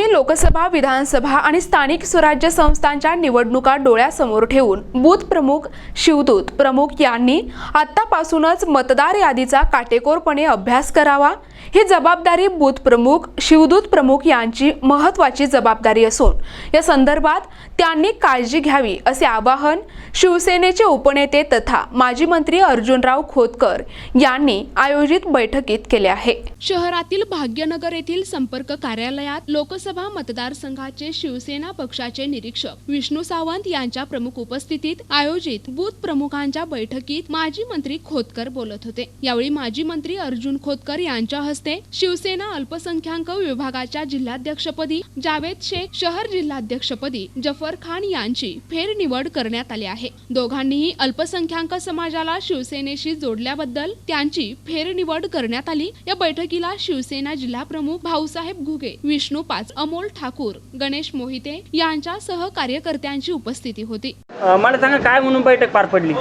लोकसभा विधानसभा आणि स्थानिक स्वराज्य संस्थांच्या निवडणुका डोळ्यासमोर ठेवून बूथ प्रमुख शिवदूत प्रमुख यांनी आत्तापासूनच मतदार यादीचा काटेकोरपणे अभ्यास करावा ही जबाबदारी बूथ प्रमुख शिवदूत प्रमुख यांची महत्त्वाची जबाबदारी असून या संदर्भात त्यांनी काळजी घ्यावी असे आवाहन शिवसेनेचे उपनेते तथा माजी मंत्री अर्जुनराव खोतकर यांनी आयोजित बैठकीत केले आहे. शहरातील भाग्यनगर येथील संपर्क कार्यालयात लोकसभा मतदारसंघाचे शिवसेना पक्षाचे निरीक्षक विष्णू सावंत यांच्या प्रमुख उपस्थितीत आयोजित बूथ प्रमुखांच्या बैठकीत माजी मंत्री खोतकर बोलत होते. यावेळी माजी मंत्री अर्जुन खोतकर यांच्या हस्ते शिवसेना अल्पसंख्याक विभागाच्या जिल्हाध्यक्षपदी जावेद शेख शहर जिल्हाध्यक्षपदी जफर खान यांची फेरनिवड करण्यात आली आहे. दोघांनीही अल्पसंख्याक समाजाला शिवसेनेशी जोडल्याबद्दल त्यांची फेरनिवड करण्यात आली. या बैठकीला शिवसेना जिल्हा प्रमुख भाऊसाहेब घुगे विष्णू पाच अमोल ठाकूर गणेश मोहिते यांच्यासह कार्यकर्त्यांची उपस्थिती होती. मला सांगा काय म्हणून बैठक पार पडली?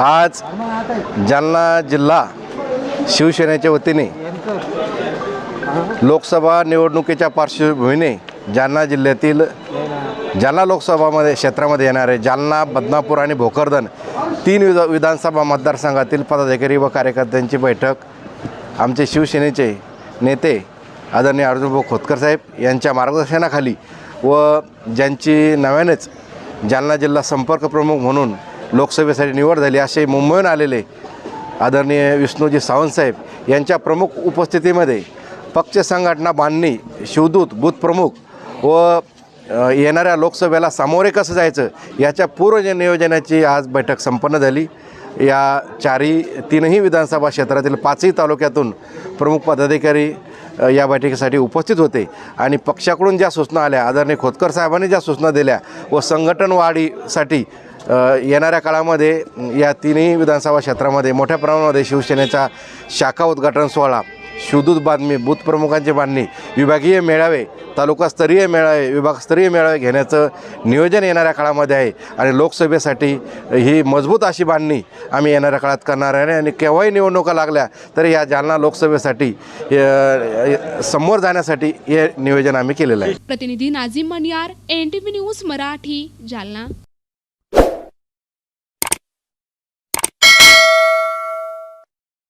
आज जालना जिल्हा शिवसेनेच्या वतीने लोकसभा निवडणुकीच्या पार्श्वभूमीने जालना जिल्ह्यातील जालना लोकसभामध्ये क्षेत्रामध्ये येणारे जालना बदनापूर आणि भोकरदन तीन विधा विधानसभा मतदारसंघातील पदाधिकारी व कार्यकर्त्यांची बैठक आमचे शिवसेनेचे नेते आदरणीय अर्जुनभाऊ खोतकर साहेब यांच्या मार्गदर्शनाखाली व ज्यांची नव्यानेच जालना जिल्हा संपर्क प्रमुख म्हणून लोकसभेसाठी निवड झाली असे मुंबईहून आलेले आदरणीय विष्णूजी सावंतसाहेब यांच्या प्रमुख उपस्थितीमध्ये पक्ष संघटना बांधणी शिवदूत बूथप्रमुख व येणाऱ्या लोकसभेला सामोरे कसं जायचं याच्या पूर्व नियोजनाची आज बैठक संपन्न झाली. या चारही तीनही विधानसभा क्षेत्रातील पाचही तालुक्यातून प्रमुख पदाधिकारी या बैठकीसाठी उपस्थित होते आणि पक्षाकडून ज्या सूचना आल्या आदरणीय खोतकर साहेबांनी ज्या सूचना दिल्या व संघटनवाढीसाठी येणाऱ्या काळामध्ये या तिन्ही विधानसभा क्षेत्रामध्ये मोठ्या प्रमाणामध्ये शिवसेनेचा शाखा उद्घाटन सोहळा शिवदूत बांधणी बूथ प्रमुखांची बांधणी विभागीय मेळावे तालुकास्तरीय मेळावे विभागस्तरीय मेळावे घेण्याचं नियोजन येणाऱ्या काळामध्ये आहे. आणि लोकसभेसाठी ही मजबूत अशी बांधणी आम्ही येणाऱ्या काळात करणार आहे. आणि केव्हाही निवडणुका लागल्या तरी या जालना लोकसभेसाठी समोर जाण्यासाठी हे नियोजन आम्ही केलेलं आहे. प्रतिनिधी Nazim Maniyar N T V news Marathi Jalna.